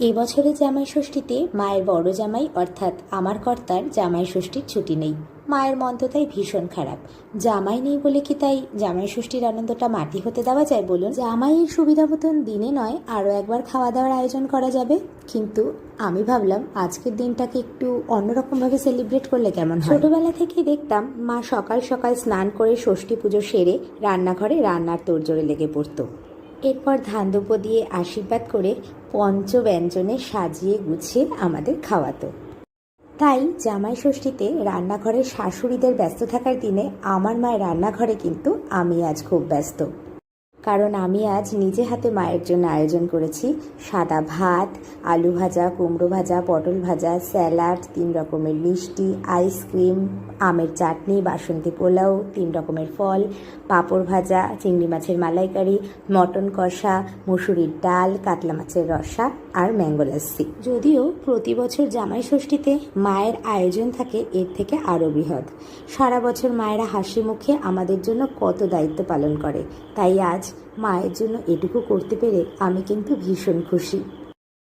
এই বছরের জামাই ষষ্ঠীতে মায়ের বড় জামাই, অর্থাৎ আমার কর্তার জামাই ষষ্ঠীর ছুটি নেই। মায়ের মন তো তাই ভীষণ খারাপ। জামাই নেই বলে কি তাই জামাই ষষ্ঠীর আনন্দটা মাটি হতে দেওয়া যায় বলুন? জামাইয়ের সুবিধা মতন দিনে নয়, আরও একবার খাওয়া দাওয়ার আয়োজন করা যাবে। কিন্তু আমি ভাবলাম আজকের দিনটাকে একটু অন্যরকমভাবে সেলিব্রেট করলে কেমন হয়? ছোটবেলা থেকেই দেখতাম মা সকাল সকাল স্নান করে ষষ্ঠী পুজো সেরে রান্নাঘরে রান্নার তোড়জোড়ে লেগে পড়তো। এরপর ধান দিয়ে আশীর্বাদ করে পঞ্চ ব্যঞ্জনে সাজিয়ে গুছিয়ে আমাদের খাওয়াতো। তাই জামাই ষষ্ঠীতে রান্নাঘরে শাশুড়িদের ব্যস্ত থাকার দিনে আমার মায়ের রান্নাঘরে কিন্তু আমি আজ খুব ব্যস্ত। কারণ আমি আজ নিজে হাতে মায়ের জন্য আয়োজন করেছি, সাদা ভাত আলু ভাজা, কুমড়ো ভাজা, পটল ভাজা, স্যালাড, তিন রকমের মিষ্টি, আইসক্রিম, আমের চাটনি, বাসন্তী পোলাও, তিন রকমের ফল, পাঁপড় ভাজা, চিংড়ি মাছের মালাইকারি, মটন কষা, মুসুরির ডাল, কাতলা মাছের রসা আর ম্যাঙ্গো লাস্সি। যদিও প্রতি বছর জামাই ষষ্ঠীতে মায়ের আয়োজন থাকে, এর থেকে আরও বৃহৎ। সারা বছর মায়েরা হাসি মুখে আমাদের জন্য কত দায়িত্ব পালন করে। তাই আজ মায়ের জন্য এটুকু করতে পেরে আমি কিন্তু ভীষণ খুশি।